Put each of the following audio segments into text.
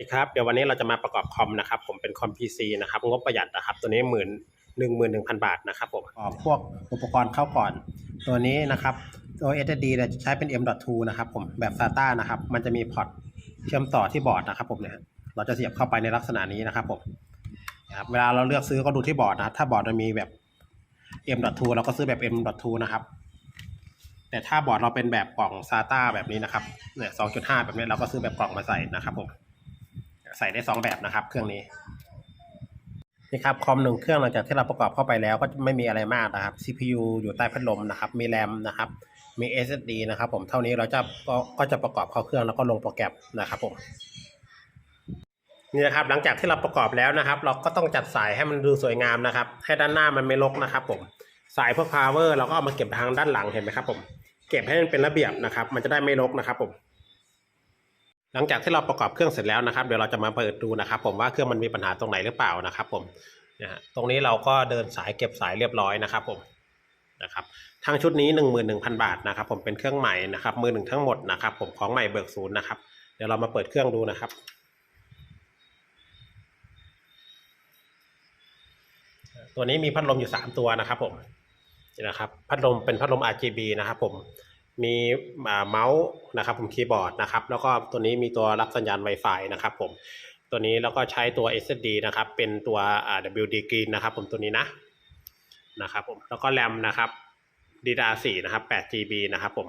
ดีครับเดี๋ยววันนี้เราจะมาประกอบคอมนะครับผมเป็นคอม PC นะครับงบประหยัดนะครับ ตัวนี้หมื่นหนึ่งหมื่นหนึ่งพันบาทนะครับผมออพวกอุปกรณ์เข้าก่อน ตัวนี้นะครับตัว SSD เนี่ยจะใช้เป็น M.2 นะครับผมแบบ SATA นะครับมันจะมีพอร์ตเชื่อมต่อที่บอร์ดนะครับผมเนี่ยเราจะเสียบเข้าไปในลักษณะนี้นะครับผมนะครับเวลาเราเลือกซื้อก็ดูที่บอร์ดนะถ้าบอร์ดมันมีแบบ M.2 เราก็ซื้อแบบ M.2 นะครับแต่ถ้าบอร์ดเราเป็นแบบกล่อง SATA แบบนี้นะครับเนี่ย2.5 แบบนี้เราก็ซื้อแบบกล่องมาใส่นะครับผม ใส่ได้สองแบบนะครับ เครื่องนี้นี่ครับคอมหนึ่งเครื่องหลังจากที่เราประกอบเข้าไปแล้วก็ไม่มีอะไรมากนะครับ CPU อยู่ใต้พัดลมนะครับ มีแรมนะครับ มี SSD นะครับผมเท่านี้เราจะก็ก็จะประกอบเข้าเครื่องแล้วก็ลงโปรแกรมนะครับผมนี่นะครับหลังจากที่เราประกอบแล้วนะครับ เราก็ต้องจัดสายให้มันดูสวยงามนะครับ ให้ด้านหน้ามันไม่รกนะครับ ผมสายพวก power เราก็เอามาเก็บทางด้านหลังเห็นไหมครับผมเก็บให้มันเป็นระเบียบนะครับ มันจะได้ไม่รกนะครับผม หลังจากที่เราประกอบเครื่องเสร็จแล้วนะครับ เดี๋ยวเราจะมาเปิดดูนะครับ ผมว่าเครื่องมันมีปัญหาตรงไหนหรือเปล่านะครับ ผมนะฮะตรงนี้เราก็เดินสายเก็บสายเรียบร้อยนะครับ ผมนะครับทั้งชุดนี้หนึ่งหมื่นหนึ่งพันบาทนะครับ ผมเป็นเครื่องใหม่นะครับ มือหนึ่งทั้งหมดนะครับ ผมของใหม่เบิกศูนย์นะครับ เดี๋ยวเรามาเปิดเครื่องดูนะครับตัวนี้มีพัดลมอยู่สามตัวนะครับผมนี่นะครับ พัดลมเป็นพัดลม RGB นะครับผม มีเมาส์นะครับผมคีย์บอร์ดนะครับแล้วก็ตัวนี้มีตัวรับสัญญาณ Wi-Fi นะครับผมตัวนี้แล้วก็ใช้ตัว SSD นะครับเป็นตัว WD Green นะครับผมตัวนี้นะนะครับผมแล้วก็แรมนะครับ DDR4 นะครับ 8GB นะครับผม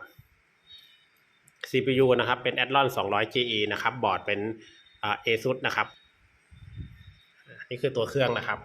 CPU นะครับเป็น Athlon 200 GE นะครับบอร์ดเป็น ASUS นะครับนี่คือตัวเครื่องนะครับ